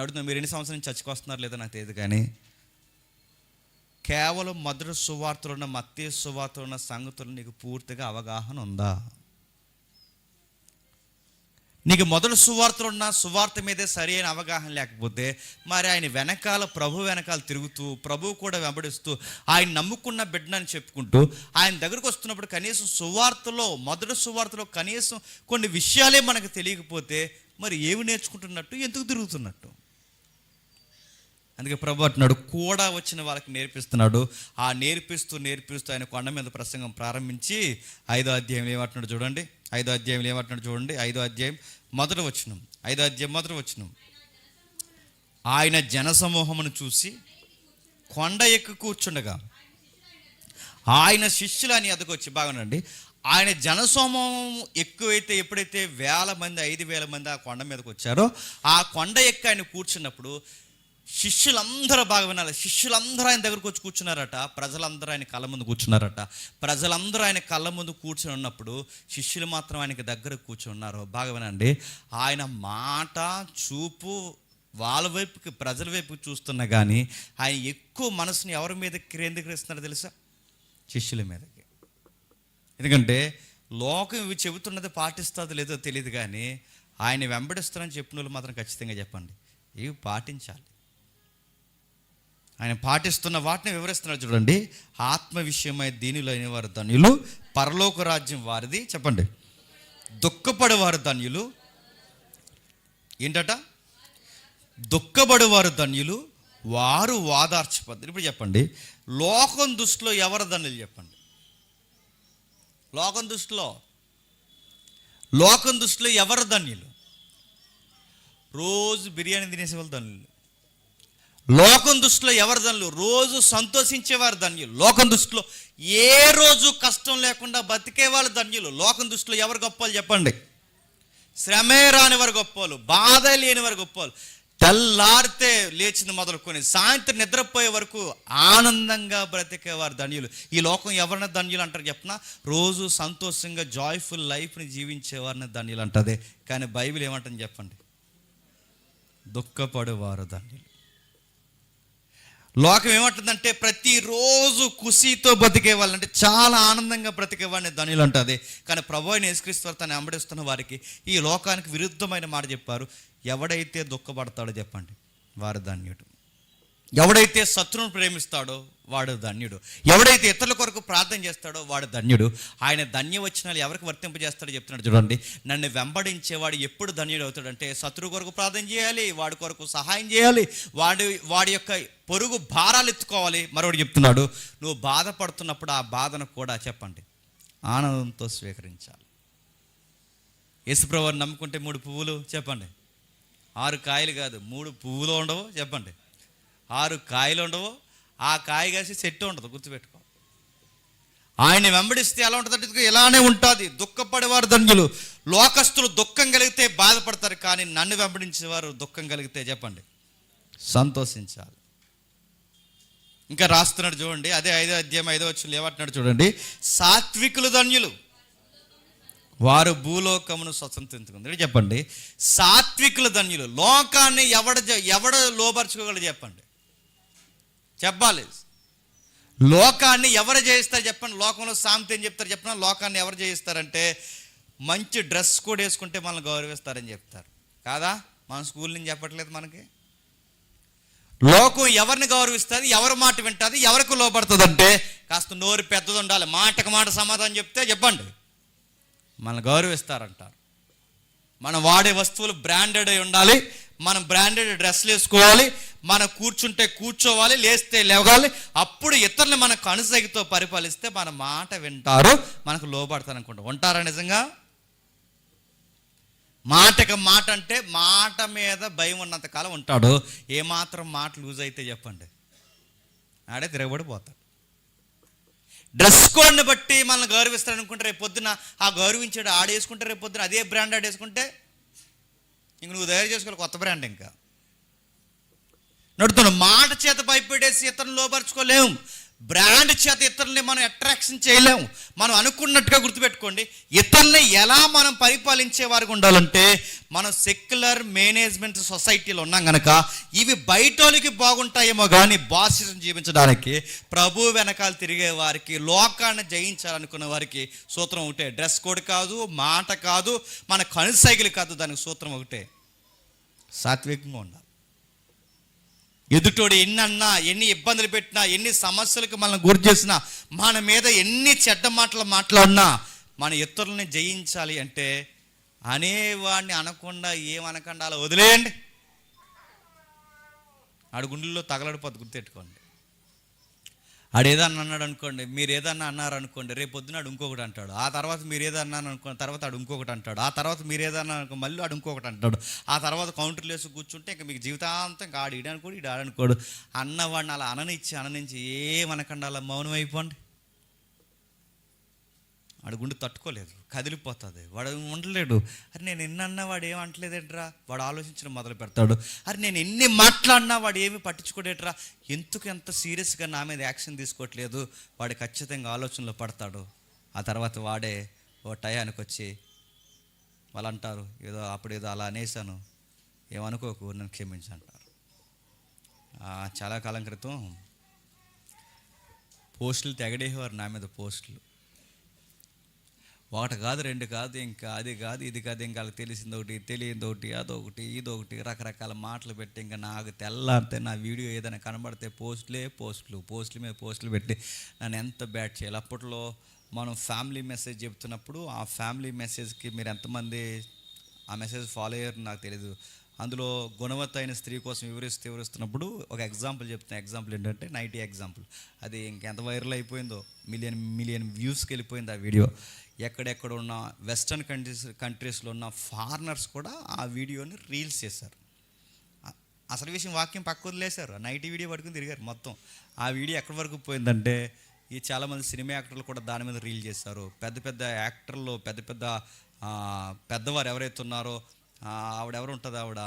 అడుగుతున్నా మీరు ఎన్ని సంవత్సరం నుంచి చర్చకు వస్తున్నారు లేదో నాకు తెలియదు కానీ కేవలం మొదటి సువార్తలు ఉన్న మత్తే సువార్తలు ఉన్న సంగతులు నీకు పూర్తిగా అవగాహన ఉందా? నీకు మొదటి సువార్తలు ఉన్న సువార్త మీదే అయిన అవగాహన లేకపోతే మరి ఆయన వెనకాల ప్రభు వెనకాల తిరుగుతూ ప్రభు కూడా వెంబడిస్తూ ఆయన నమ్ముకున్న బిడ్డనని చెప్పుకుంటూ ఆయన దగ్గరకు వస్తున్నప్పుడు కనీసం సువార్తలో మొదటి సువార్తలో కనీసం కొన్ని విషయాలే మనకు తెలియకపోతే మరి ఏమి నేర్చుకుంటున్నట్టు? ఎందుకు తిరుగుతున్నట్టు? అందుకే ప్రభు అంటున్నాడు కూడా వచ్చిన వాళ్ళకి నేర్పిస్తున్నాడు. ఆ నేర్పిస్తూ నేర్పిస్తూ ఆయన కొండ మీద ప్రసంగం ప్రారంభించి ఐదో అధ్యాయం ఏమంటున్నాడు చూడండి ఐదో అధ్యాయం ఏమంటున్నాడు చూడండి ఐదో అధ్యాయం మొదట వచ్చినం ఐదో అధ్యాయం మొదట వచ్చినం ఆయన జనసమూహమును చూసి కొండ ఎక్కి కూర్చుండగా ఆయన శిష్యులు అని అదకొచ్చి బాగునండి ఆయన జనసమూహం ఎక్కువైతే ఎప్పుడైతే వేల మంది ఐదు వేల మంది ఆ కొండ మీదకి వచ్చారో ఆ కొండ ఎక్కి ఆయన కూర్చున్నప్పుడు శిష్యులందరూ బాగా వినాలి. శిష్యులందరూ ఆయన దగ్గరకు వచ్చి కూర్చున్నారట. ప్రజలందరూ ఆయన కళ్ళ ముందు కూర్చున్నారట. ప్రజలందరూ ఆయన కళ్ళ ముందు కూర్చుని ఉన్నప్పుడు శిష్యులు మాత్రం ఆయనకి దగ్గర కూర్చుని ఉన్నారు. బాగా వినండి. ఆయన మాట చూపు వాళ్ళ వైపుకి ప్రజల వైపుకి చూస్తున్నా కానీ ఆయన ఎక్కువ మనసుని ఎవరి మీద కేంద్రీకరిస్తున్నారో తెలుసా? శిష్యుల మీదకి. ఎందుకంటే లోకం ఇవి చెబుతున్నది పాటిస్తుందో లేదో తెలియదు కానీ ఆయన వెంబడిస్తారని చెప్పిన వాళ్ళు మాత్రం ఖచ్చితంగా చెప్పండి. ఇవి పాటించాలి. ఆయన పాటిస్తున్న వాటిని వివరిస్తున్నాడు చూడండి. ఆత్మ విషయమై దీనిలో వారు ధన్యులు పరలోక రాజ్యం వారిది. చెప్పండి. దుఃఖపడేవారు ధన్యులు. ఏంటట? దుఃఖపడేవారు ధన్యులు వారు వాదార్చిపోతారు ఇప్పుడు చెప్పండి. లోకం దృష్టిలో ఎవరు ధన్యులు చెప్పండి? లోకం దృష్టిలో? లోకం దృష్టిలో ఎవరు ధన్యులు? రోజు బిర్యానీ తినేసే వాళ్ళు ధన్యులు. లోకం దృష్టిలో ఎవరు ధన్యులు రోజు సంతోషించేవారు ధన్యులు. లోకం దృష్టిలో ఏ రోజు కష్టం లేకుండా బతికే వాళ్ళు ధన్యులు. లోకం దృష్టిలో ఎవరు గొప్పలు చెప్పండి? శ్రమే రాని వారు గొప్పలు బాధ లేని వారు గొప్పలు తెల్లారితే లేచింది మొదలుకొని సాయంత్రం నిద్రపోయే వరకు ఆనందంగా బ్రతికేవారు ధన్యులు. ఈ లోకం ఎవరిని ధన్యులు అంటారు చెప్పిన? రోజు సంతోషంగా జాయ్ఫుల్ లైఫ్ని జీవించేవారిని ధన్యులు అంటది. కానీ బైబిల్ ఏమంటుంది చెప్పండి? దుఃఖపడేవారు ధన్యులు. లోకం ఏమంటుందంటే ప్రతిరోజు ఖుషీతో బతికే వాళ్ళంటే చాలా ఆనందంగా బ్రతికే వాడిని ధనులు అంటుంది. కానీ ప్రభు అయిన యేసుక్రీస్తు తను అంబడిస్తున్న వారికి ఈ లోకానికి విరుద్ధమైన మాట చెప్పారు. ఎవడైతే దుఃఖపడతాడో చెప్పండి. వారు ధన్యుడు. ఎవడైతే శత్రువును ప్రేమిస్తాడో వాడు ధన్యుడు. ఎవడైతే ఇతరుల కొరకు ప్రార్థన చేస్తాడో వాడు ధన్యుడు. ఆయన ధన్యవచనాలు ఎవరికి వర్తింపజేస్తాడో చెప్తున్నాడు చూడండి. నన్ను వెంబడించేవాడు ఎప్పుడు ధన్యుడు అవుతాడంటే శత్రువు కొరకు ప్రార్థన చేయాలి వాడి కొరకు సహాయం చేయాలి వాడి వాడి యొక్క పొరుగు భారాలు ఎత్తుకోవాలి. మరొకటి చెప్తున్నాడు నువ్వు బాధపడుతున్నప్పుడు ఆ బాధను కూడా చెప్పండి. ఆనందంతో స్వీకరించాలి. యేసుప్రభుని నమ్ముకుంటే మూడు పువ్వులు చెప్పండి. ఆరు కాయలు కాదు మూడు పువ్వులు ఉండవు చెప్పండి. ఆరు కాయలు ఉండవు. ఆ కాయ కాసి చెట్టు ఉండదు గుర్తుపెట్టుకో. ఆయన్ని వెంబడిస్తే ఎలా ఉంటుంది ఇలానే ఉంటుంది. దుఃఖపడేవారు ధన్యులు. లోకస్తులు దుఃఖం కలిగితే బాధపడతారు కానీ నన్ను వెంబడించేవారు దుఃఖం కలిగితే చెప్పండి. సంతోషించాలి. ఇంకా రాస్తున్నాడు చూడండి అదే ఐదో అధ్యాయం ఐదో వచ్చి ఏమంటున్నాడు చూడండి. సాత్వికులు ధన్యులు. వారు భూలోకమును స్వతంత్రించుకుంది. చెప్పండి సాత్వికుల ధన్యులు. లోకాన్ని ఎవడ జ- ఎవడ లోపరుచుకోగలరు చెప్పండి. చెప్పాలి. లోకాన్ని ఎవరు జయిస్తారు చెప్పండి. లోకంలో సామెత ఏం చెప్తారు చెప్పండి లోకాన్ని ఎవరు జయిస్తారంటే మంచి డ్రెస్ కూడా వేసుకుంటే మనల్ని గౌరవిస్తారని చెప్తారు. కాదా? మన స్కూల్ నుంచి చెప్పట్లేదు మనకి. లోకం ఎవరిని గౌరవిస్తుంది? ఎవరి మాట వింటుంది? ఎవరికి లోపడుతుంది అంటే కాస్త నోరు పెద్దది ఉండాలి. మాటకు మాట సమాధానం చెప్తే చెప్పండి. మనల్ని గౌరవిస్తారంటారు. మనం వాడే వస్తువులు బ్రాండెడ్ అయి ఉండాలి. మనం బ్రాండెడ్ డ్రెస్లు వేసుకోవాలి మనం కూర్చుంటే కూర్చోవాలి లేస్తే లేవాలి. అప్పుడు ఇతరులు మన కనుసైగతో పరిపాలిస్తే మన మాట వింటారు మనకు లోబడతారు అనుకుంటా. ఉంటారా నిజంగా? మాటకి మాట అంటే మాట మీద భయం ఉన్నంత కాలం ఉంటాడు. ఏమాత్రం మాట లూజ్ అయితే చెప్పండి. ఆడే తిరగబడిపోతాడు. డ్రెస్ కోడ్ని బట్టి మనల్ని గౌరవిస్తారు అనుకుంటే రేపు పొద్దున ఆ గౌరవించాడు ఆడేసుకుంటే రేపు పొద్దున అదే బ్రాండ్ ఆడేసుకుంటే ఇంక నువ్వు తయారు చేసుకోవాలి కొత్త బ్రాండ్ ఇంకా. నడుతున్న మాట చేత భయపెట్టేసి ఇతరులను లోపరుచుకోలేము బ్రాండ్ చేత ఇతరుల్ని మనం అట్రాక్షన్ చేయలేము మనం అనుకున్నట్టుగా గుర్తుపెట్టుకోండి. ఇతరుల్ని ఎలా మనం పరిపాలించే వారికి ఉండాలంటే మనం సెక్యులర్ మేనేజ్మెంట్ సొసైటీలో ఉన్నాం కనుక ఇవి బయటోళ్ళకి బాగుంటాయేమో కానీ బాసిజం జీవించడానికి ప్రభు వెనకాల తిరిగే వారికి లోకాన్ని జయించాలనుకున్న వారికి సూత్రం ఒకటే. డ్రెస్ కోడ్ కాదు మాట కాదు మన కనుసైకిల్ కాదు దానికి సూత్రం ఒకటే. సాత్వికంగా ఉండాలి. ఎదుటోడు ఎన్ని అన్నా ఎన్ని ఇబ్బందులు పెట్టినా ఎన్ని సమస్యలకు మనల్ని గురి చేసినా మన మీద ఎన్ని చెడ్డ మాటలు మాట్లాడినా మన ఇతరులని జయించాలి అంటే అనేవాడిని అనకుండా ఏమనకుండా అలా వదిలేయండి. ఆడు గుండెల్లో తగలడిపోద్ది గుర్తెట్టుకోండి ఆడు ఏదన్నా అన్నాడు అనుకోండి మీరు ఏదన్నా అన్నారు అనుకోండి రేపు పొద్దునాడు ఇంకొకటి అంటాడు. ఆ తర్వాత మీరు ఏదన్నా అనుకోండి తర్వాత ఆడు ఇంకొకటి అంటాడు. ఆ తర్వాత మీరు ఏదన్నా అనుకో మళ్ళీ ఆడు ఇంకొకటి అంటాడు. ఆ తర్వాత కౌంటర్లు వేసి కూర్చుంటే ఇంకా మీకు జీవితాంతం ఇంకా ఆడు ఈడనుకోడు ఈడు ఆడనుకోడు అన్నవాడిని అలా అననిచ్చి అననించి ఏమనకుండా అలా మౌనం అయిపోండి? వాడు గుండు తట్టుకోలేదు కదిలిపోతుంది. వాడు ఉండలేడు. అరే నేను ఎన్ని అన్నా వాడు ఏం అంటలేదేట్రా? వాడు ఆలోచించడం మొదలు పెడతాడు. అరే నేను ఎన్ని మాట్లాడినా వాడు ఏమి పట్టించుకోడేట్రా? ఎందుకు ఎంత సీరియస్గా నా మీద యాక్షన్ తీసుకోవట్లేదు? వాడు ఖచ్చితంగా ఆలోచనలో పడతాడు. ఆ తర్వాత వాడే ఓ టయానికి వచ్చి వాళ్ళు అంటారు ఏదో అప్పుడు ఏదో అలా అనేసాను ఏమనుకోకు నన్ను క్షమించంటారు. చాలా కాలం క్రితం పోస్టులు తెగడేవారు నా మీద పోస్టులు. ఒకటి కాదు రెండు కాదు ఇంకా అది కాదు ఇది కాదు ఇంకా వాళ్ళకి తెలిసింది ఒకటి తెలియదు ఒకటి అదొకటి ఇదొకటి రకరకాల మాటలు పెట్టి ఇంకా నాకు తెల్లారితే నా వీడియో ఏదైనా కనబడితే పోస్టులే పోస్టులు పోస్టుల మీద పోస్టులు పెట్టి నన్ను ఎంత బ్యాట్ చేయాలి? అప్పట్లో మనం ఫ్యామిలీ మెసేజ్ చెప్తున్నప్పుడు ఆ ఫ్యామిలీ మెసేజ్కి మీరు ఎంతమంది ఆ మెసేజ్ ఫాలో అయ్యారు నాకు తెలియదు అందులో గుణవత్తైన స్త్రీ కోసం వివరిస్తూ వివరిస్తున్నప్పుడు ఒక ఎగ్జాంపుల్ చెప్తున్నా. ఎగ్జాంపుల్ ఏంటంటే నైటీ ఎగ్జాంపుల్ అది ఇంకెంత వైరల్ అయిపోయిందో మిలియన్ మిలియన్ వ్యూస్కి వెళ్ళిపోయింది ఆ వీడియో ఎక్కడెక్కడ ఉన్న వెస్ట్రన్ కంట్రీస్ కంట్రీస్లో ఉన్న ఫారినర్స్ కూడా ఆ వీడియోని రీల్స్ చేశారు. అసలు విషయం వాక్యం పక్క వదిలేశారు. ఆ వీడియో పట్టుకుని తిరిగారు మొత్తం. ఆ వీడియో ఎక్కడి వరకు పోయిందంటే ఈ చాలామంది సినిమా యాక్టర్లు కూడా దాని మీద రీల్ చేశారు. పెద్ద పెద్ద యాక్టర్లు పెద్ద పెద్ద పెద్దవారు ఎవరైతే ఉన్నారో ఆవిడ ఎవరు ఉంటుంది ఆవిడ?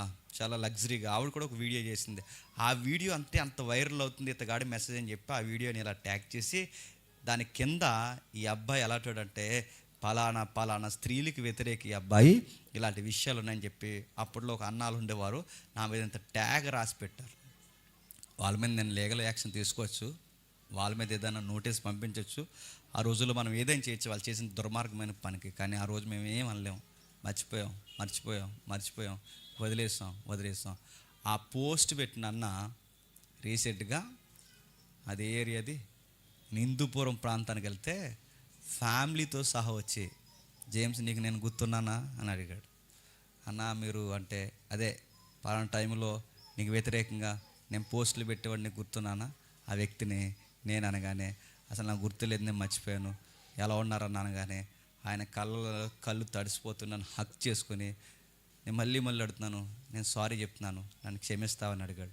చాలా లగ్జరీగా. ఆవిడ కూడా ఒక వీడియో చేసింది. ఆ వీడియో అంతే అంత వైరల్ అవుతుంది. ఇతగాడి మెసేజ్ అని చెప్పి ఆ వీడియోని ఇలా ట్యాగ్ చేసి దాని కింద ఈ అబ్బాయి ఎలాంటాడంటే పలానా పలానా స్త్రీలకు వ్యతిరేక ఈ అబ్బాయి ఇలాంటి విషయాలు ఉన్నాయని చెప్పి అప్పట్లో ఒక అన్నాలు ఉండేవారు. నా మీద ఇంత ట్యాగ్ రాసి పెట్టారు. వాళ్ళ మీద నేను లీగల్ యాక్షన్ తీసుకోవచ్చు. వాళ్ళ మీద ఏదైనా నోటీస్ పంపించవచ్చు ఆ రోజుల్లో మనం ఏదైనా చేయొచ్చు. వాళ్ళు చేసిన దుర్మార్గమైన పనికి. కానీ ఆ రోజు మేము ఏం అనలేము మర్చిపోయాం మర్చిపోయాం మర్చిపోయాం. వదిలేసాం వదిలేసాం ఆ పోస్ట్ పెట్టిన అన్న రీసెంట్గా అది ఏరియాది నిందుపురం ప్రాంతానికి వెళ్తే ఫ్యామిలీతో సహా వచ్చి జేమ్స్ నీకు నేను గుర్తున్నానా? అని అడిగాడు. అన్న మీరు అంటే అదే పలానా టైంలో నీకు వ్యతిరేకంగా నేను పోస్టులు పెట్టేవాడిని గుర్తున్నానా? ఆ వ్యక్తిని నేను అనగానే అసలు నాకు గుర్తులేదు నేను మర్చిపోయాను. ఎలా ఉన్నారని అనగానే ఆయన కళ్ళు కళ్ళు తడిసిపోతున్నాను హక్ చేసుకొని నేను మళ్ళీ మళ్ళీ అడుగుతున్నాను నేను సారీ చెప్తున్నాను నన్ను క్షమిస్తావని అడిగాడు.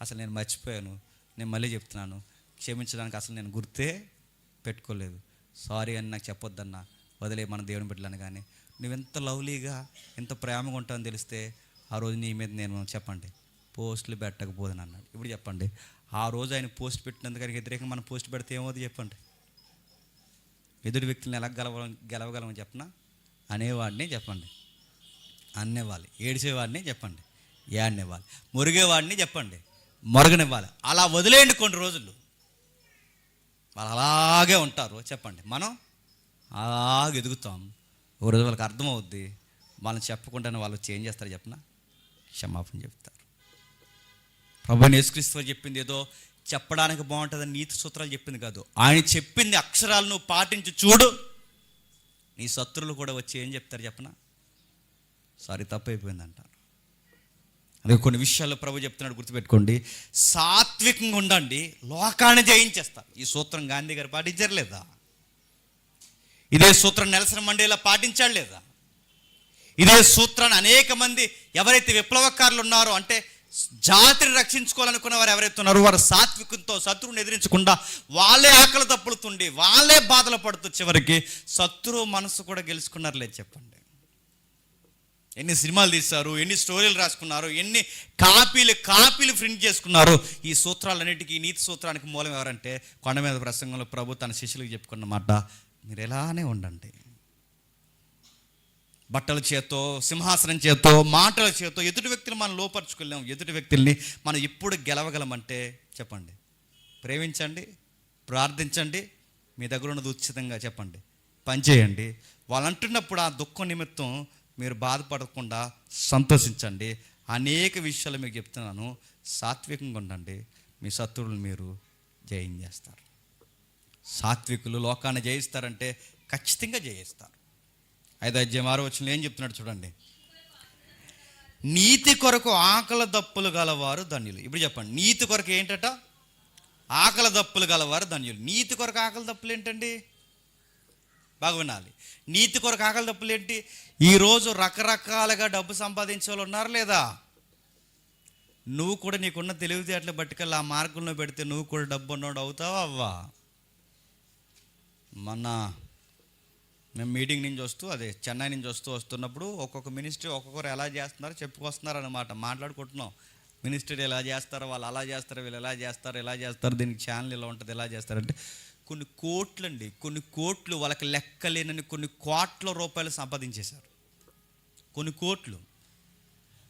అసలు నేను మర్చిపోయాను నేను మళ్ళీ చెప్తున్నాను. క్షమించడానికి అసలు నేను గుర్తే పెట్టుకోలేదు. సారీ అని నాకు చెప్పొద్దన్నా వదిలే మన దేవుని బిడ్డలను కానీ. నువ్వెంత లవ్లీగా ఎంత ప్రేమగా ఉంటావని తెలిస్తే ఆ రోజు నీ మీద నేను చెప్పండి. పోస్టులు పెట్టకపోదని అన్నాడు ఇప్పుడు చెప్పండి. ఆ రోజు ఆయన పోస్ట్ పెట్టినందుకు వ్యతిరేకంగా మనం పోస్ట్ పెడితే ఏమవుతుంది చెప్పండి. ఎదుటి వ్యక్తులను ఎలా గెలవ గెలవగలమని చెప్పనా? అనేవాడిని చెప్పండి. అన్నేవాళ్ళు ఏడిసేవాడిని చెప్పండి. ఏడనివ్వాలి. మురిగేవాడిని చెప్పండి. మొరగనివ్వాలి. అలా వదిలేయండి కొన్ని రోజులు. వాళ్ళు అలాగే ఉంటారు. చెప్పండి. మనం అలాగే ఎదుగుతాం. ఒక రోజు వాళ్ళకి అర్థమవుద్ది. వాళ్ళని చెప్పకుండానే వాళ్ళు చేంజ్ చేస్తారు చెప్పిన? క్షమాపణ చెప్తారు. ప్రభు యేసుక్రీస్తు చెప్పింది ఏదో చెప్పడానికి బాగుంటుందని నీతి సూత్రాలు చెప్పింది కాదు. ఆయన చెప్పింది అక్షరాలను పాటించి చూడు. నీ శత్రులు కూడా వచ్చి ఏం చెప్తారు చెప్పనా? సారీ తప్పైపోయింది అంటారు అదే కొన్ని విషయాల్లో ప్రభు చెప్తున్నాడు గుర్తుపెట్టుకోండి. సాత్వికంగా ఉండండి లోకాన్ని జయించేస్తారు ఈ సూత్రం గాంధీ గారు పాటించారు లేదా? ఇదే సూత్రం నెలసన్ మండేలా పాటించాడు లేదా? ఇదే సూత్రాన్ని అనేక మంది ఎవరైతే విప్లవకారులు ఉన్నారో అంటే జాతిని రక్షించుకోవాలనుకున్న వారు ఎవరైతే ఉన్నారో వారు సాత్వికంతో శత్రువుని ఎదిరించకుండా వాళ్ళే ఆకలి తప్పులుతుండి వాళ్ళే బాధలు పడుతూ చివరికి శత్రువు మనసు కూడా గెలుచుకున్నారు లేదు చెప్పండి. ఎన్ని సినిమాలు తీశారు ఎన్ని స్టోరీలు రాసుకున్నారు ఎన్ని కాపీలు కాపీలు ప్రింట్ చేసుకున్నారు. ఈ సూత్రాలన్నిటికీ ఈ నీతి సూత్రానికి మూలం ఎవరంటే కొండ మీద ప్రసంగంలో ప్రభు తన శిష్యులకు చెప్పుకున్నమాట మీరు ఎలానే ఉండండి. బట్టల చేతో సింహాసనం చేతో మాటల చేతో ఎదుటి వ్యక్తిని మనం లోపరుచుకోలేం ఎదుటి వ్యక్తుల్ని మనం ఎప్పుడు గెలవగలమంటే చెప్పండి. ప్రేమించండి ప్రార్థించండి మీ దగ్గర ఉన్నది ఉచితంగా చెప్పండి. పనిచేయండి వాళ్ళు అంటున్నప్పుడు ఆ దుఃఖం నిమిత్తం మీరు బాధపడకుండా సంతోషించండి. అనేక విషయాలు మీకు చెప్తున్నాను. సాత్వికంగా ఉండండి. మీ శత్రువులు మీరు జయించేస్తారు సాత్వికులు లోకాన్ని జయిస్తారంటే ఖచ్చితంగా జయిస్తారు. ఐదు అధ్యాయం ఆరో వచ్చిన ఏం చెప్తున్నాడు చూడండి. నీతి కొరకు ఆకలి దప్పులు గలవారు ధన్యులు. ఇప్పుడు చెప్పండి. నీతి కొరకు ఏంటట? ఆకలి దప్పులు గలవారు ధన్యులు. నీతి కొరకు ఆకలి దప్పులు ఏంటండి? బాగా వినాలి. నీతి కొరకు ఆకలి దప్పులు ఏంటి? ఈరోజు రకరకాలుగా డబ్బు సంపాదించే వాళ్ళు ఉన్నారు లేదా? నువ్వు కూడా నీకున్న తెలివితేటలు బట్టుకెళ్ళి ఆ మార్గంలో పెడితే నువ్వు కూడా డబ్బు ఉన్నోడు అవుతావా అవ్వా? మన మేము మీటింగ్ నుంచి వస్తూ అదే చెన్నై నుంచి వస్తూ వస్తున్నప్పుడు ఒక్కొక్క మినిస్ట్రీ ఒక్కొక్కరు ఎలా చేస్తున్నారో చెప్పుకొస్తున్నారు అనమాట మాట్లాడుకుంటున్నాం. మినిస్ట్రీ ఎలా చేస్తారో వాళ్ళు అలా చేస్తారు వీళ్ళు ఎలా చేస్తారు ఎలా చేస్తారు దీనికి ఛానల్ ఇలా ఉంటుంది ఎలా చేస్తారంటే కొన్ని కోట్లు అండి కొన్ని కోట్లు వాళ్ళకి లెక్కలేనని కొన్ని కోట్ల రూపాయలు సంపాదించేశారు. కొన్ని కోట్లు.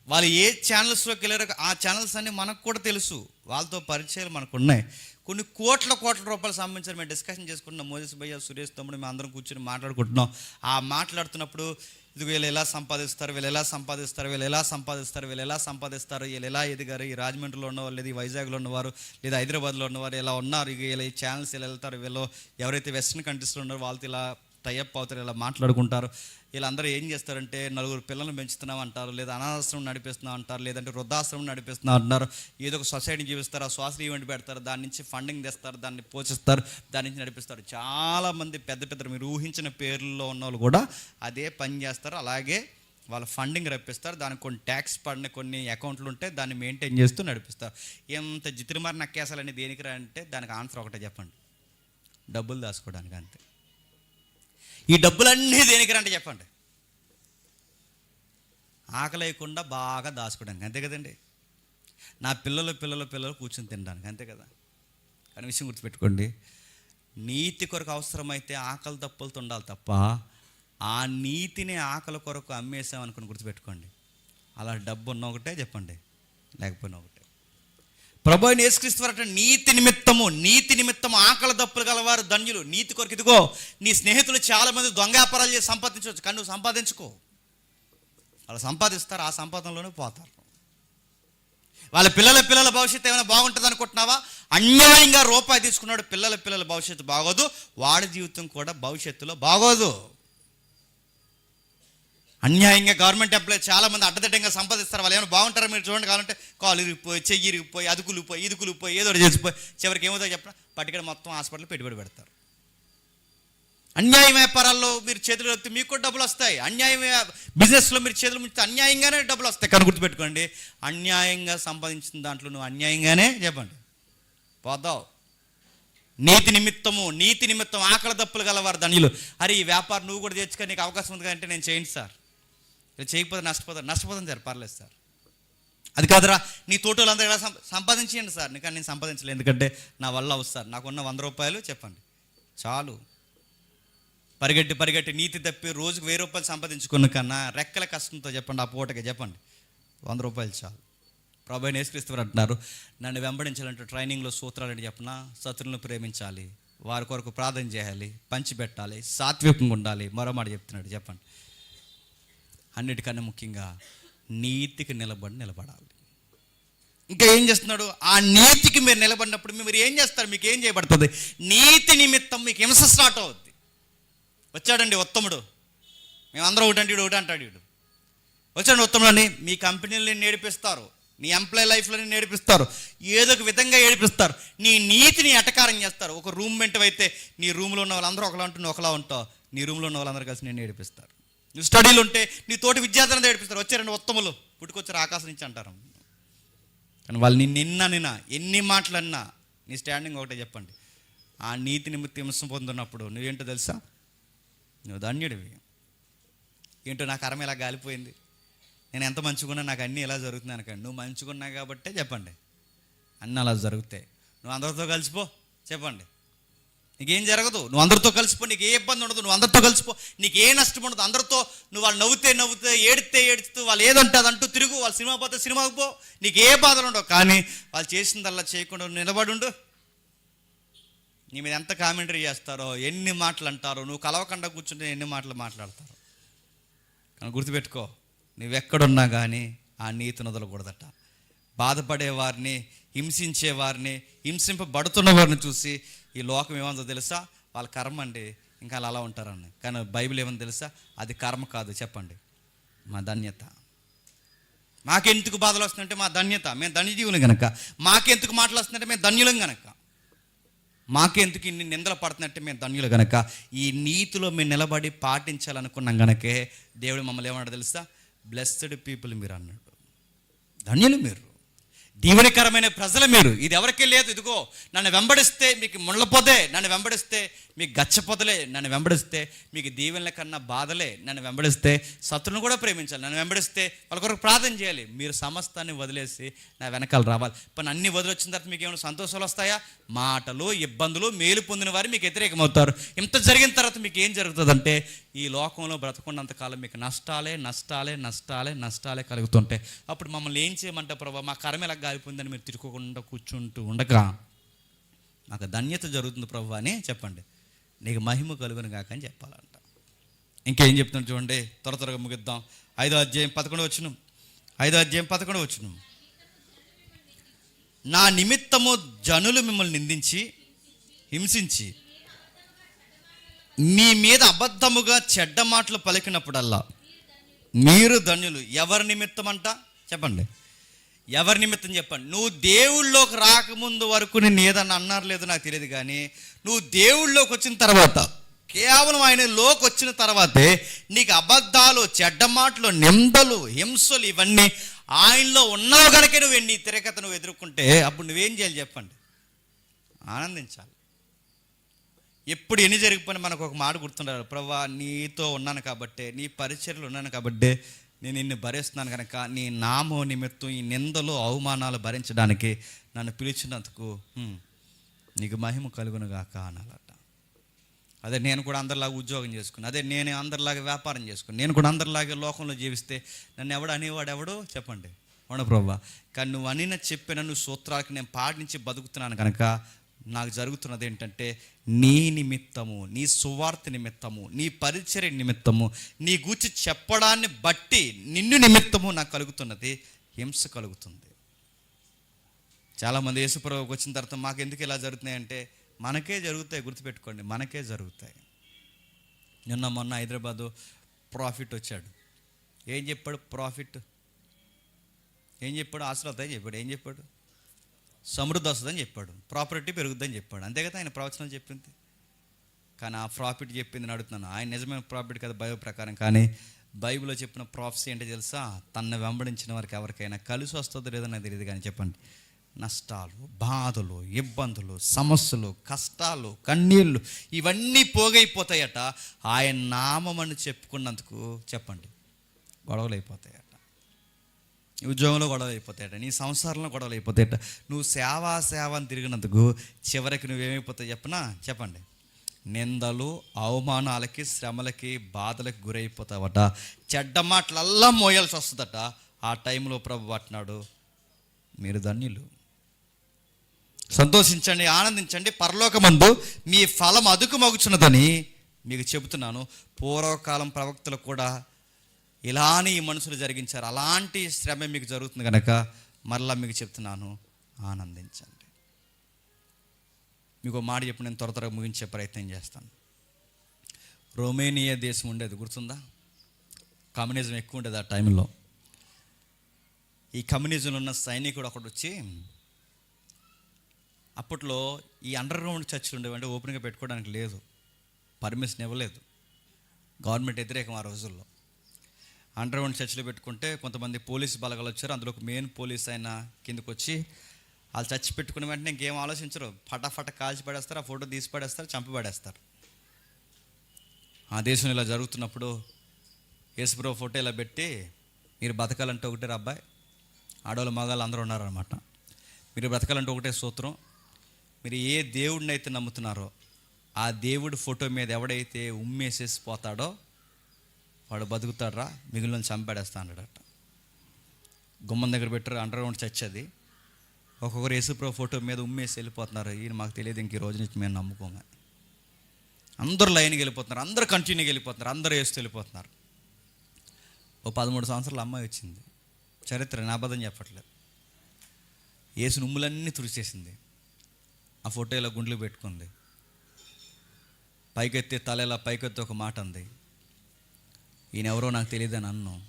వాళ్ళు ఏ ఛానల్స్లోకి వెళ్ళారో ఆ ఛానల్స్ అన్ని మనకు కూడా తెలుసు. వాళ్ళతో పరిచయాలు మనకు ఉన్నాయి కొన్ని కోట్ల కోట్ల రూపాయలు సంబంధించిన మేము డిస్కషన్ చేసుకుంటున్నాం. మోదీస్ భయ్య సురేష్ తమ్ముడు మేము అందరం కూర్చొని మాట్లాడుకుంటున్నాం. ఆ మాట్లాడుతున్నప్పుడు ఇది వీళ్ళు ఎలా సంపాదిస్తారు వీళ్ళు ఎలా సంపాదిస్తారు వీళ్ళు ఎలా సంపాదిస్తారు వీళ్ళు ఎలా సంపాదిస్తారు వీళ్ళు ఎలా ఎదిగారు ఈ రాజమండ్రిలో ఉన్నవారు లేదా ఈ వైజాగ్లో ఉన్నవారు లేదా హైదరాబాద్లో ఉన్నవారు ఇలా ఉన్నారు ఇక ఈ ఛానల్స్ ఇలా వెళ్తారు వీళ్ళు ఎవరైతే వెస్ట్రన్ కంట్రీస్లో ఉన్నారో వాళ్ళతో ఇలా టైఅప్ అవుతారు ఇలా మాట్లాడుకుంటారు. వీళ్ళందరూ ఏం చేస్తారంటే నలుగురు పిల్లల్ని పెంచుతున్నాం అంటారు లేదా అనాథాశ్రమం నడిపిస్తున్నాం అంటారు లేదంటే వృద్ధాశ్రమం నడిపిస్తున్నాం అంటున్నారు. ఏదో ఒక సొసైటీని జీవిస్తారు ఆ శ్వాస ఈవెంట్ పెడతారు దాని నుంచి ఫండింగ్ తెస్తారు దాన్ని పోషిస్తారు దాని నుంచి నడిపిస్తారు. చాలామంది పెద్ద పెద్ద మీరు ఊహించిన పేర్లలో ఉన్న వాళ్ళు కూడా అదే పని చేస్తారు. అలాగే వాళ్ళ ఫండింగ్ రప్పిస్తారు. దానికి కొన్ని ట్యాక్స్ పడిన కొన్ని అకౌంట్లు ఉంటే దాన్ని మెయింటైన్ చేస్తూ నడిపిస్తారు. ఎంత జితిరిమారి నక్కేసాలని దేనికి రా అంటే దానికి ఆన్సర్ ఒకటే చెప్పండి. డబ్బులు దాచుకోవడానికి అంతే. ఈ డబ్బులన్నీ దేనికి రంటే చెప్పండి. ఆకలేయకుండా బాగా దాచుకోవడానికి అంతే కదండి? నా పిల్లలు పిల్లల పిల్లలు కూర్చొని తినడానికి అంతే కదా? కానీ విషయం గుర్తుపెట్టుకోండి నీతి కొరకు అవసరమైతే ఆకలి తప్పులతో ఉండాలి తప్ప ఆ నీతిని ఆకలి కొరకు అమ్మేసామనుకుని గుర్తుపెట్టుకోండి. అలా డబ్బు ఉన్న ఒకటే చెప్పండి లేకపోయినా ఒకటే. ప్రభు అయిన యేసుక్రీస్తు నీతి నిమిత్తము నీతి నిమిత్తము ఆకలి దప్పులు గలవారు ధన్యులు. నీతి కొరకు ఇదిగో నీ స్నేహితులు చాలా మంది దొంగ వ్యాపారాలు చేసి సంపాదించవచ్చు కానీ నువ్వు సంపాదించుకో. వాళ్ళు సంపాదిస్తారు ఆ సంపాదనలోనే పోతారు. వాళ్ళ పిల్లల పిల్లల భవిష్యత్తు ఏమైనా బాగుంటుంది అనుకుంటున్నావా? అన్యాయంగా రూపాయి తీసుకున్నాడు పిల్లల పిల్లల భవిష్యత్తు బాగోదు వాడి జీవితం కూడా భవిష్యత్తులో బాగోదు. అన్యాయంగా గవర్నమెంట్ ఎంప్లాయీ చాలా మంది అడ్డదిడ్డంగా సంపాదిస్తారు. వాళ్ళు ఏమైనా బాగుంటారు మీరు చూడండి. కావాలంటే కాలు ఇరిగిపోయి చెయ్యి ఇరిగిపోయి అదుకులిపోయి ఇదుకులిపోయి ఏదో ఒకటి చేసిపోయి చివరికి ఏమవుతుందో చెప్పిన పట్టుకెళ్ళి మొత్తం హాస్పిటల్ పెట్టుబడి పెడతారు. అన్యాయ వ్యాపారాల్లో మీరు చేతులు ఎత్తి మీకు కూడా డబ్బులు వస్తాయి. అన్యాయ బిజినెస్లో మీరు చేతులు ముంచితే అన్యాయంగానే డబ్బులు వస్తాయి. కానీ గుర్తుపెట్టుకోండి అన్యాయంగా సంపాదించిన దాంట్లో నువ్వు అన్యాయంగానే చెప్పండి. పోదావు నీతి నిమిత్తము నీతి నిమిత్తం ఆకలి దప్పులు గలవారు ధనియులు అరే ఈ వ్యాపారం నువ్వు కూడా తెచ్చుకో నీకు అవకాశం ఉంది అంటే నేను చేయండి సార్. ఇలా చేయకపోతే నష్టపోతారు. నష్టపోతాను సార్ పర్లేదు సార్. అది కాదురా నీ తోటోళ్ళందరూ ఎలా సంపాదించండి సంపాదించేయండి సార్. నీకు నేను సంపాదించలేదు ఎందుకంటే నా వల్ల వస్తారు నాకున్న వంద రూపాయలు చెప్పండి. చాలు. పరిగెట్టి పరిగెట్టి నీతి తప్పి రోజుకు వెయ్యి రూపాయలు సంపాదించుకున్న కన్నా రెక్కల కష్టంతో చెప్పండి ఆ పూటకి చెప్పండి. వంద రూపాయలు చాలు. ప్రభు నేస్క్రీస్తు అంటున్నారు నన్ను వెంబడించాలంటే ట్రైనింగ్లో సూత్రాలు అని చెప్పిన? శత్రులను ప్రేమించాలి. వారి కొరకు ప్రార్థన చేయాలి. పంచిపెట్టాలి. సాత్వికంగా ఉండాలి. మరో మాట చెప్తున్నాడు. చెప్పండి. అన్నిటికన్నా ముఖ్యంగా నీతికి నిలబడి నిలబడాలి. ఇంకా ఏం చేస్తున్నాడు? ఆ నీతికి మీరు నిలబడినప్పుడు మీరు ఏం చేస్తారు? మీకు ఏం చేయబడుతుంది? నీతి నిమిత్తం మీకు హింస స్టార్ట్ అవుద్ది. వచ్చాడండి ఉత్తముడు. మేమందరం ఒకటంటే వీడు ఒకటి అంటాడు వీడు వచ్చాడు ఉత్తముడు అని మీ కంపెనీలని నేర్పిస్తారు. నీ ఎంప్లాయీ లైఫ్లోనే నేర్పిస్తారు. ఏదో ఒక విధంగా ఏడిపిస్తారు. నీ నీతిని ఎటకారం చేస్తారు. ఒక రూమ్మేట్ అయితే నీ రూమ్లో ఉన్న వాళ్ళందరూ ఒకలా ఉంటుంది నువ్వు ఒకలా ఉంటావు. నీ రూమ్లో ఉన్న వాళ్ళందరూ కలిసి నేను నేర్పిస్తారు నువ్వు స్టడీలు ఉంటే నీ తోటి విద్యార్థులను ఏడిపిస్తారు. వచ్చారండి ఉత్తములు పుట్టుకొచ్చారు ఆకాశం నుంచి అంటారు. కానీ వాళ్ళు నిన్న నిన్న నిన్న ఎన్ని మాటలన్నా నీ స్టాండింగ్ ఒకటే చెప్పండి. ఆ నీతి నిమిత్తం హింసం పొందున్నప్పుడు నువ్వేంటో తెలుసా? నువ్వు ధన్యుడివి. ఏంటో నా కర్మ ఇలా గాలిపోయింది. నేను ఎంత మంచుకున్నా నాకు అన్నీ ఇలా జరుగుతున్నాయి అనకండి. నువ్వు మంచిగున్నా కాబట్టే చెప్పండి. అన్నీ అలా జరుగుతాయి. నువ్వు అందరితో కలిసిపో చెప్పండి. నీకేం జరగదు. నువ్వు అందరితో కలిసిపో నీకు ఏ ఇబ్బంది ఉండదు. నువ్వు అందరితో కలిసిపో నీకు ఏ నష్టం ఉండదు. అందరితో నువ్వు వాళ్ళు నవ్వుతే నవ్వుతే ఏడితే ఏడుస్తూ వాళ్ళు ఏదంటే అదంటూ తిరుగు. వాళ్ళు సినిమా పోతే సినిమాకు పో. నీకు ఏ బాధలు ఉండవు. కానీ వాళ్ళు చేసిందల్లా చేయకుండా నిలబడుండు నిలబడి ఉండు. నీ మీద ఎంత కామెంటరీ చేస్తారో ఎన్ని మాటలు అంటారో నువ్వు కలవకుండా కూర్చుంటే ఎన్ని మాటలు మాట్లాడతారు? కానీ గుర్తుపెట్టుకో నువ్వెక్కడున్నా కానీ ఆ నీతిని వదలకూడదట బాధపడే వారిని హింసించే వారిని హింసింపబడుతున్న వారిని చూసి ఈ లోకం ఏమన్నా తెలుసా? వాళ్ళ కర్మ అండి. ఇంకా అలా అలా ఉంటారని. కానీ బైబిల్ ఏమని తెలుసా? అది కర్మ కాదు చెప్పండి. మా ధన్యత. మాకెందుకు బాధలు వస్తుందంటే మా ధన్యత. మేము ధన్యజీవులు గనక. మాకెందుకు మాటలు వస్తుందంటే మేము ధన్యులం గనక. మాకెందుకు ఇన్ని నిందలు పడుతున్నట్టే మేము ధన్యులు గనక. ఈ నీతిలో మేము నిలబడి పాటించాలనుకున్నాం గనకే దేవుడు మమ్మల్ని ఏమన్నాడు తెలుసా? బ్లెస్డ్ పీపుల్ మీరు అన్నాడు. ధన్యులు మీరు. దీవెనకరమైన ప్రజలు మీరు. ఇది ఎవరికీ లేదు. ఇదిగో నన్ను వెంబడిస్తే మీకు ముళ్ళపొదే నన్ను వెంబడిస్తే మీకు గచ్చపొదలే నన్ను వెంబడిస్తే మీకు దీవెనల కన్నా బాధలే నన్ను వెంబడిస్తే శత్రుని కూడా ప్రేమించాలి నన్ను వెంబడిస్తే వాళ్ళ కొరకు ప్రార్థన చేయాలి. మీరు సమస్తాన్ని వదిలేసి నా వెనకాల రావాలి. పని అన్ని వదిలొచ్చిన తర్వాత మీకు ఏమైనా సంతోషాలు వస్తాయా? మాటలు ఇబ్బందులు మేలు పొందిన వారు మీకు వ్యతిరేకమవుతారు. ఇంత జరిగిన తర్వాత మీకు ఏం జరుగుతుందంటే ఈ లోకంలో బ్రతకున్నంత కాలం మీకు నష్టాలే నష్టాలే నష్టాలే నష్టాలే కలుగుతుంటాయి. అప్పుడు మమ్మల్ని ఏం చేయమంటే ప్రభావ మా కర్మ ఎలా గారిపోయిందని మీరు తిరుకోకుండా కూర్చుంటూ ఉండగా మాకు ధన్యత జరుగుతుంది ప్రభు అని చెప్పండి. నీకు మహిమ కలుగును కాక అని చెప్పాలంట. ఇంకేం చెప్తున్నాడు చూడండి. త్వర త్వరగా ముగిద్దాం. ఐదో అధ్యాయం పదకొండు వచ్చును ఐదో అధ్యాయం పదకొండు వచ్చును నా నిమిత్తము జనులు మిమ్మల్ని నిందించి హింసించి మీ మీద అబద్ధముగా చెడ్డ మాటలు పలికినప్పుడల్లా మీరు ధన్యులు. ఎవరి నిమిత్తం అంట చెప్పండి. ఎవరి నిమిత్తం చెప్పండి. నువ్వు దేవుళ్ళలోకి రాకముందు వరకు నేను ఏదన్నా అన్నారు లేదో నాకు తెలియదు కానీ నువ్వు దేవుళ్ళలోకి వచ్చిన తర్వాత కేవలం ఆయన లోకి వచ్చిన తర్వాతే నీకు అబద్ధాలు చెడ్డ మాటలు నిందలు హింసలు ఇవన్నీ ఆయనలో ఉన్నావు కనుక నువ్వు నీ తిరగత నువ్వు ఎదుర్కొంటే అప్పుడు నువ్వేం చేయాలి చెప్పండి? ఆనందించాలి. ఎప్పుడు ఎన్ని జరిగిపోయినా మనకు ఒక మాట గుర్తుండాలి. ప్రభా నీతో ఉన్నాను కాబట్టే నీ పరిచర్లు ఉన్నాను కాబట్టే నేను నిన్ను భరిస్తున్నాను కనుక నీ నామో నిమిత్తం ఈ నిందలు అవమానాలు భరించడానికి నన్ను పిలిచినందుకు నీకు మహిమ కలుగునుగాక అనాలట. అదే నేను కూడా అందరిలాగా ఉద్యోగం చేసుకుని అదే నేను అందరిలాగా వ్యాపారం చేసుకుని నేను కూడా అందరిలాగే లోకంలో జీవిస్తే నన్ను ఎవడు అనేవాడు ఎవడు? చెప్పండి. అవును ప్రభా? కానీ నువ్వు అనిన చెప్పిన నువ్వు సూత్రాలకు నేను పాటించి బతుకుతున్నాను కనుక నాకు జరుగుతున్నది ఏంటంటే నీ నిమిత్తము నీ సువార్త నిమిత్తము నీ పరిచర్య నిమిత్తము నీ గూర్చి చెప్పడాన్ని బట్టి నిన్ను నిమిత్తము నాకు కలుగుతున్నది హింస కలుగుతుంది. చాలామంది యేసుప్రభుకి వచ్చిన తర్వాత మాకు ఎందుకు ఇలా జరుగుతున్నాయి అంటే మనకే జరుగుతాయి గుర్తుపెట్టుకోండి మనకే జరుగుతాయి. నిన్న మొన్న హైదరాబాదు ప్రాఫిట్ వచ్చాడు. ఏం చెప్పాడు? ప్రాఫిట్. ఏం చెప్పాడు? ఆశలు చెప్పాడు? ఏం చెప్పాడు? సమృద్ధి వస్తుందని చెప్పాడు. ప్రాపర్టీ పెరుగుద్దని చెప్పాడు. అంతే కదా ఆయన ప్రవచనం చెప్పింది? కానీ ఆ ప్రాఫిట్ చెప్పింది అడుగుతున్నాను ఆయన నిజమైన ప్రాఫిట్ కదా బైబిల్ ప్రకారం. కానీ బైబిల్లో చెప్పిన ప్రాఫ్సీ ఏంటో తెలుసా? తనను వెంబడించిన వారికి ఎవరికైనా కలిసి వస్తుందో లేదో నాకు తెలియదు కానీ చెప్పండి. నష్టాలు బాధలు ఇబ్బందులు సమస్యలు కష్టాలు కన్నీళ్ళు ఇవన్నీ పోగైపోతాయట. ఆయన నామం అని చెప్పుకున్నందుకు చెప్పండి. గొడవలు అయిపోతాయట. ఉద్యోగంలో గొడవలు అయిపోతాయట నీ సంసారంలో గొడవలు అయిపోతాయట. నువ్వు సేవా సేవ అని తిరిగినందుకు చివరికి నువ్వేమైపోతావు చెప్పనా? చెప్పండి. నిందలు అవమానాలకి శ్రమలకి బాధలకి గురైపోతావట. చెడ్డ మాటలల్లా మోయాల్సి వస్తుందట. ఆ టైంలో ప్రభు అంటున్నాడు మీరు ధన్యులు. సంతోషించండి ఆనందించండి. పరలోకమందు మీ ఫలం అదుకు మగుచున్నదని మీకు చెబుతున్నాను. పూర్వకాలం ప్రవక్తలు కూడా ఇలానే ఈ మనుషులు జరిగించారు. అలాంటి శ్రమ మీకు జరుగుతుంది కనుక మరలా మీకు చెప్తున్నాను ఆనందించండి. మీకు మాట చెప్పి నేను త్వర త్వరగా ముగించే ప్రయత్నం చేస్తాను. రొమేనియా దేశం ఉండేది గుర్తుందా? కమ్యూనిజం ఎక్కువ ఉండేది ఆ టైంలో. ఈ కమ్యూనిజంలో ఉన్న సైనికుడు ఒకడు వచ్చి అప్పట్లో ఈ అండర్ గ్రౌండ్ చర్చిలు ఉండేవంటే ఓపెన్గా పెట్టుకోవడానికి లేదు. పర్మిషన్ ఇవ్వలేదు. గవర్నమెంట్ వ్యతిరేకం ఆ రోజుల్లో. అండర్ గ్రౌండ్ చర్చిలో పెట్టుకుంటే కొంతమంది పోలీస్ బలగాలు వచ్చారు. అందులో మెయిన్ పోలీస్ ఆయన కిందకు వచ్చి వాళ్ళు చర్చి పెట్టుకున్న వెంటనే ఇంకేం ఆలోచించరు. ఫటాఫట కాల్చి పడేస్తారు ఆ ఫోటో తీసి పడేస్తారు చంపి పడేస్తారు. ఆ దేశం ఇలా జరుగుతున్నప్పుడు యేసుప్రో ఫోటో ఇలా పెట్టి మీరు బతకాలంటే ఒకటే అబ్బాయి. ఆడవాళ్ళు మగాళ్ళు అందరూ ఉన్నారనమాట మీరు బ్రతకాలంటే ఒకటే సూత్రం. మీరు ఏ దేవుడిని అయితే నమ్ముతున్నారో ఆ దేవుడి ఫోటో మీద ఎవడైతే ఉమ్మేసేసి పోతాడో వాడు బతుకుతాడరా మిగిలిన చంపాడేస్తా అన్నాడట. గుమ్మం దగ్గర పెట్టారు అండర్ గ్రౌండ్ చర్చ్ అది. ఒక్కొక్కరు యేసుప్రో ఫోటో మీద ఉమ్మేసి వెళ్ళిపోతున్నారు. ఈయన మాకు తెలియదు ఇంక ఈ రోజు నుంచి మేము నమ్ముకోమే. అందరూ లైన్కి వెళ్ళిపోతున్నారు అందరూ కంటిన్యూగా వెళ్ళిపోతున్నారు అందరూ వేస్తూ వెళ్ళిపోతున్నారు. ఓ పదమూడు సంవత్సరాల అమ్మాయి వచ్చింది. చరిత్ర నాబద్ధం చెప్పట్లేదు. వేసిన ఉమ్ములన్నీ తుడిచేసింది. ఆ ఫోటో ఇలా గుండ్లు పెట్టుకుంది. పైకెత్తి తల ఇలా పైకెత్తి ఒక మాట అంది. ఈయన ఎవరో నాకు తెలియదని అన్ను.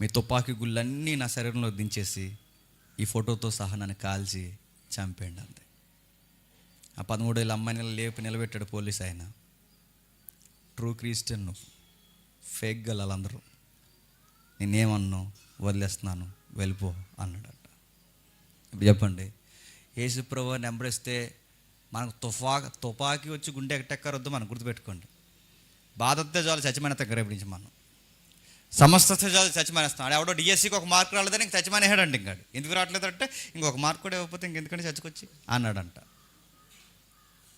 మీ తుపాకీ గుళ్ళన్నీ నా శరీరంలో దించేసి ఈ ఫోటోతో సహా నన్ను కాల్చి చంపేయండి అంతే. ఆ పదమూడు వేల అమ్మాయిని లేపి నిలబెట్టాడు పోలీస్ ఆయన. ట్రూ క్రిస్టియన్ నువ్వు ఫేక్ గల్ వాళ్ళందరూ నేనేమన్నా వదిలేస్తున్నాను వెళ్ళిపో అన్నాడట. ఇప్పుడు చెప్పండి యేసుప్రభు నెంబరిస్తే మనకు తుఫా తుపాకీ వచ్చి గుండె ఎక్కటెక్కరొద్దు మనం గుర్తుపెట్టుకోండి. బాధతో చాలు చచ్చిమనేస్తాం దగ్గర నుంచి మనం. సమస్త చాలు చచ్చిమానేస్తాడు ఎవడో డిఎస్సికి ఒక మార్క్ రాలేదని ఇంక చచ్చిమానేసాడండి ఇంకాడు ఎందుకు రావట్లేదంటే ఇంకొక మార్క్ కూడా ఇవ్వకపోతే ఇంకెందుకంటే చచ్చికొచ్చి అన్నాడంట.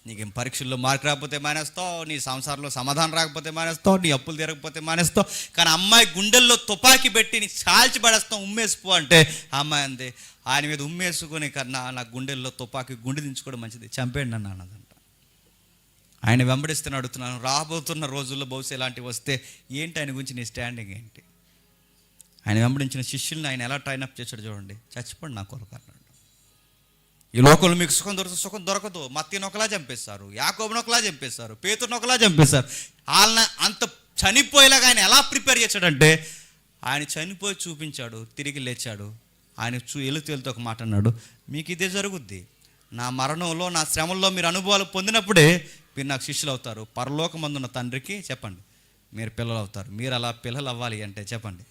నీకేం పరీక్షల్లో మార్క్ రాకపోతే మానేస్తావు నీ సంసారంలో సమాధానం రాకపోతే మానేస్తావు నీ అప్పులు తీరకపోతే మానేస్తావు కానీ అమ్మాయి గుండెల్లో తుపాకీ పెట్టి నీ చాల్చి పడేస్తావు ఉమ్మేసిపో అంటే అమ్మాయి అంది ఆయన మీద ఉమ్మేసుకుని కన్నా నా గుండెల్లో తుపాకీ గుండె దించుకోవడం మంచిది. చంపేయండి అన్న ఆయన వెంబడిస్తున్న అడుగుతున్నాను రాబోతున్న రోజుల్లో బహుశా ఇలాంటివి వస్తే ఏంటి ఆయన గురించి నీ స్టాండింగ్ ఏంటి? ఆయన వెంబడించిన శిష్యుల్ని ఆయన ఎలా ట్రైనప్ చేశాడు చూడండి. చచ్చిపోండి నా కొరకు అన్నాడు ఈ లోకంలో మీకు సుఖం దొరకదు సుఖం దొరకదు. మత్తిని ఒకలా చంపేస్తారు యాకోబుని ఒకలా చంపేస్తారు పేతుని ఒకలా చంపేస్తారు వాళ్ళని అంత చనిపోయేలాగా ఆయన ఎలా ప్రిపేర్ చేశాడంటే ఆయన చనిపోయి చూపించాడు తిరిగి లేచాడు. ఆయన చూ ఎలుతూ ఒక మాట అన్నాడు మీకు ఇదే జరుగుద్ది. నా మరణంలో నా శ్రమంలో మీరు అనుభవాలు పొందినప్పుడే మీరు నాకు శిష్యులు అవుతారు. పరలోకమందున్న తండ్రికి చెప్పండి. మీరు పిల్లలు అవుతారు. మీరు అలా పిల్లలు అవ్వాలి అంటే చెప్పండి.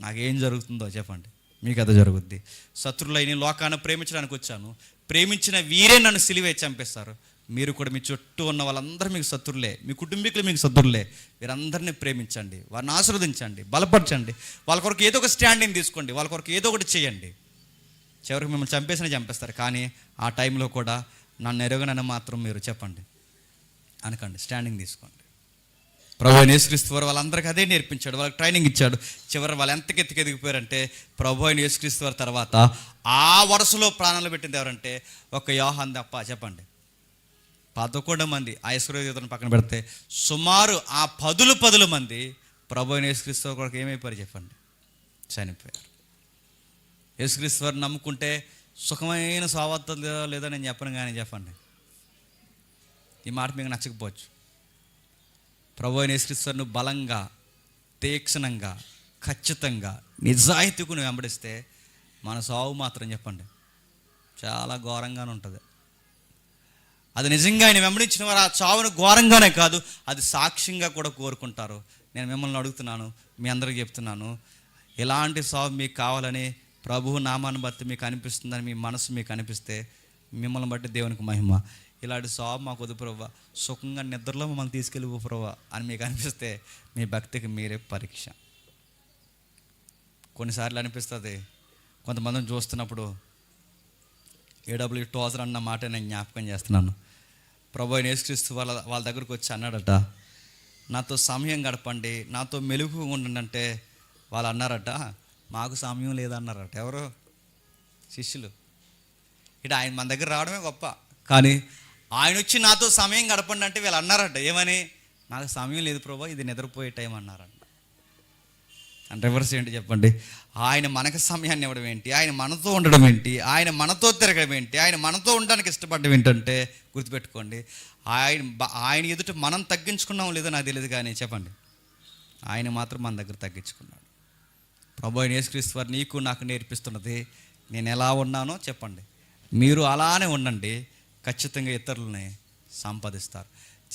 నాకేం జరుగుతుందో చెప్పండి. మీకు అది జరుగుద్ది. శత్రులైన లోకాన్ని ప్రేమించడానికి వచ్చాను. ప్రేమించిన వీరే నన్ను సిలివే చంపేస్తారు. మీరు కూడా మీ చుట్టూ ఉన్న వాళ్ళందరూ మీకు శత్రులే. మీ కుటుంబీకులు మీకు శత్రులే. వీరందరినీ ప్రేమించండి. వారిని ఆశీర్వదించండి. బలపరచండి. వాళ్ళ కొరకు ఏదో ఒక స్టాండింగ్ తీసుకోండి. వాళ్ళ కొరకు ఏదో ఒకటి చేయండి. చివరికి మిమ్మల్ని చంపేసినా చంపేస్తారు. కానీ ఆ టైంలో కూడా నన్ను ఎరగనని మాత్రం మీరు చెప్పండి. అనకండి స్టాండింగ్ తీసుకోండి. ప్రభు అయిన యేసుక్రీస్తు వారు వాళ్ళందరికీ అదే నేర్పించాడు వాళ్ళకి ట్రైనింగ్ ఇచ్చాడు. చివరి వాళ్ళు ఎంత ఎత్తుకు ఎదిగిపోయారంటే ప్రభు అయిన యేసుక్రీస్తు వారి తర్వాత ఆ వరుసలో ప్రాణాలు పెట్టింది ఎవరంటే ఒక యోహాన్ తప్ప చెప్పండి. పదకొండు మంది ఆ ఈశ్వరదేవతను పక్కన పెడితే సుమారు ఆ పదులు పదులు మంది ప్రభు అయిన యేసుక్రీస్తు కొరకు ఏమైపోయారు చెప్పండి. చనిపోయారు. యేసుక్రీస్తు వారిని నమ్ముకుంటే సుఖమైన స్వావర్తం లేదో లేదో నేను చెప్పను కానీ చెప్పండి. ఈ మాట మీకు నచ్చకపోవచ్చు. ప్రభు అయిన యేసుక్రీస్తును బలంగా తీక్షణంగా ఖచ్చితంగా నిజాయితీకు నువ్వు వెంబడిస్తే మన సావు మాత్రం చెప్పండి. చాలా ఘోరంగానే ఉంటుంది. అది నిజంగా ఆయన వెంబడించిన వారు ఆ చావును ఘోరంగానే కాదు అది సాక్ష్యంగా కూడా కోరుకుంటారు. నేను మిమ్మల్ని అడుగుతున్నాను మీ అందరికీ చెప్తున్నాను ఎలాంటి సావు మీకు కావాలని ప్రభువు నామాన్ని బట్టి మీకు అనిపిస్తుందని మీ మనసు మీకు అనిపిస్తే మిమ్మల్ని బట్టి దేవునికి మహిమ. ఇలాంటి సాబ్ మాకు వద్దు ప్రభా సుఖంగా నిద్రలో మమ్మల్ని తీసుకెళ్ళి ప్రభా అని మీకు అనిపిస్తే మీ భక్తికి మీరే పరీక్ష. కొన్నిసార్లు అనిపిస్తుంది కొంతమందిని చూస్తున్నప్పుడు ఏడబ్ల్యూ టోజర్ అన్న మాట నేను జ్ఞాపకం చేస్తున్నాను. ప్రభు నేసుక్రీస్తు వాళ్ళ వాళ్ళ దగ్గరకు వచ్చి అన్నాడట నాతో సమయం గడపండి నాతో మెలుగు ఉండండి అంటే వాళ్ళు అన్నారట మాకు సమయం లేదన్నారట. ఎవరు? శిష్యులు. ఇటు ఆయన మన దగ్గర రావడమే గొప్ప. కానీ ఆయన వచ్చి నాతో సమయం గడపండి అంటే వీళ్ళు అన్నారంట. ఏమని? నాకు సమయం లేదు ప్రభా ఇది నిద్రపోయే టైం అన్నారంట. అంటే రివర్స్ ఏంటి చెప్పండి? ఆయన మనకు సమయాన్ని ఇవ్వడం ఏంటి? ఆయన మనతో ఉండడం ఏంటి? ఆయన మనతో తిరగడం ఏంటి? ఆయన మనతో ఉండడానికి ఇష్టపడడం ఏంటంటే గుర్తుపెట్టుకోండి ఆయన ఆయన ఎదుట మనం తగ్గించుకున్నాం లేదో నాకు తెలియదు కానీ చెప్పండి. ఆయన మాత్రం మన దగ్గర తగ్గించుకున్నాడు. ప్రభు ఆయన యేసుక్రీస్తు వారు నీకు నాకు నేర్పిస్తున్నది. నేను ఎలా ఉన్నానో చెప్పండి. మీరు అలానే ఉండండి. ఖచ్చితంగా ఇతరులని సంపాదిస్తారు.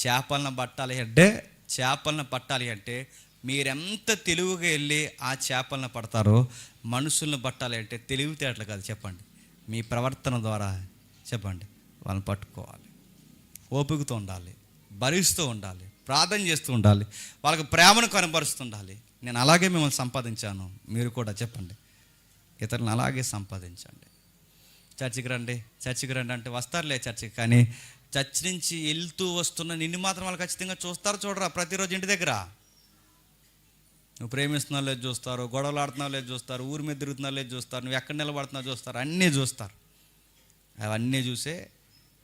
చేపలను పట్టాలి అంటే చేపలను పట్టాలి అంటే మీరెంత తెలివిగా వెళ్ళి ఆ చేపలను పడతారో మనుషులను పట్టాలి అంటే తెలివితేటలు కాదు చెప్పండి. మీ ప్రవర్తన ద్వారా చెప్పండి. వాళ్ళని పట్టుకోవాలి. ఓపికతో ఉండాలి. భరిస్తూ ఉండాలి. ప్రార్థన చేస్తూ ఉండాలి. వాళ్ళకి ప్రేమను కనబరుస్తూ ఉండాలి. నేను అలాగే మిమ్మల్ని సంపాదించాను. మీరు కూడా చెప్పండి. ఇతరులను అలాగే సంపాదించండి. చర్చికి రండి చర్చికి రండి అంటే వస్తారులే చర్చికి. కానీ చర్చ్ నుంచి వెళ్తూ వస్తున్న నిన్ను మాత్రం వాళ్ళు ఖచ్చితంగా చూస్తారు చూడరా ప్రతిరోజు ఇంటి దగ్గర. నువ్వు ప్రేమిస్తున్నావు లేదు చూస్తారు గొడవలు ఆడుతున్నావు లేదు చూస్తారు ఊరి మీద తిరుగుతున్నావు లేదు చూస్తారు నువ్వు ఎక్కడ నిలబడుతున్నావు చూస్తారు అన్నీ చూస్తారు. అవన్నీ చూసే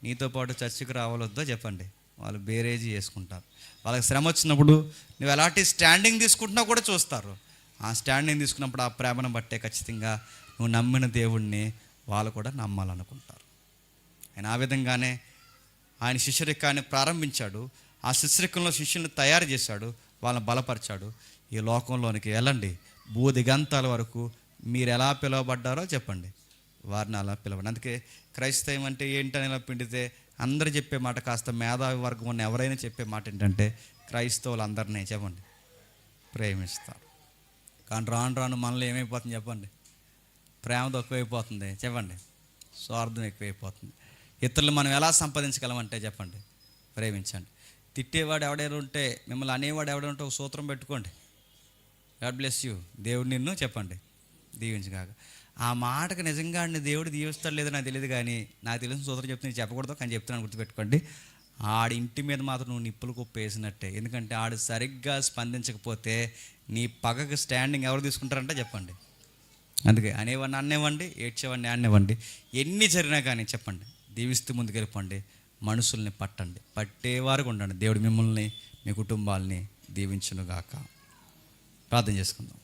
నీతో పాటు చర్చికి రావాలొద్దో చెప్పండి. వాళ్ళు బేరేజీ చేసుకుంటారు. వాళ్ళకి శ్రమ వచ్చినప్పుడు నువ్వు ఎలాంటి స్టాండింగ్ తీసుకుంటున్నావు కూడా చూస్తారు. ఆ స్టాండింగ్ తీసుకున్నప్పుడు ఆ ప్రేమను బట్టే ఖచ్చితంగా నువ్వు నమ్మిన దేవుణ్ణి వాళ్ళు కూడా నమ్మాలనుకుంటారు. ఆయన ఆ విధంగానే ఆయన శిష్యరికాన్ని ప్రారంభించాడు. ఆ శిష్యరికంలో శిష్యుని తయారు చేశాడు. వాళ్ళని బలపరిచాడు. ఈ లోకంలోనికి వెళ్ళండి. భూదిగంతాల వరకు మీరు ఎలా పిలువబడ్డారో చెప్పండి. వారిని అలా పిలవండి. అందుకే క్రైస్తవం అంటే ఏంటని ఇలా పిండితే అందరు చెప్పే మాట కాస్త మేధావి వర్గం ఉన్న ఎవరైనా చెప్పే మాట ఏంటంటే క్రైస్తవులు అందరినీ చెప్పండి. ప్రేమిస్తారు. కానీ రాను రాను మనలో ఏమైపోతుంది చెప్పండి. ప్రేమ తక్కువైపోతుంది చెప్పండి. స్వార్థం ఎక్కువైపోతుంది. ఇతరులు మనం ఎలా సంపాదించగలమంటే చెప్పండి. ప్రేమించండి. తిట్టేవాడు ఎవడైనా ఉంటే మిమ్మల్ని అనేవాడు ఎవడైనా ఉంటే ఒక సూత్రం పెట్టుకోండి. God bless you. దేవుడు నిన్ను చెప్పండి. దీవించగాక. ఆ మాటకు నిజంగా దేవుడు దీవిస్తాడు లేదో నాకు తెలియదు కానీ నాకు తెలిసిన సూత్రం చెప్తే నేను చెప్పకూడదు కానీ చెప్తున్నాను గుర్తుపెట్టుకోండి. ఆడి ఇంటి మీద మాత్రం నువ్వు నిప్పులు కుప్పేసినట్టే. ఎందుకంటే ఆడు సరిగ్గా స్పందించకపోతే నీ పగకు స్టాండింగ్ ఎవరు తీసుకుంటారంటే చెప్పండి. అందుకే అనేవాడిని అన్నేవ్వండి ఏడ్చేవాడిని అన్నేవ్వండి ఎన్ని జరిగినా కానీ చెప్పండి దీవిస్తూ ముందుకెళ్ళిపోండి మనుషుల్ని పట్టండి. పట్టేవారుగా ఉండండి. దేవుడు మిమ్మల్ని మీ కుటుంబాలని దీవించునుగాక. ప్రార్థన చేసుకుందాం.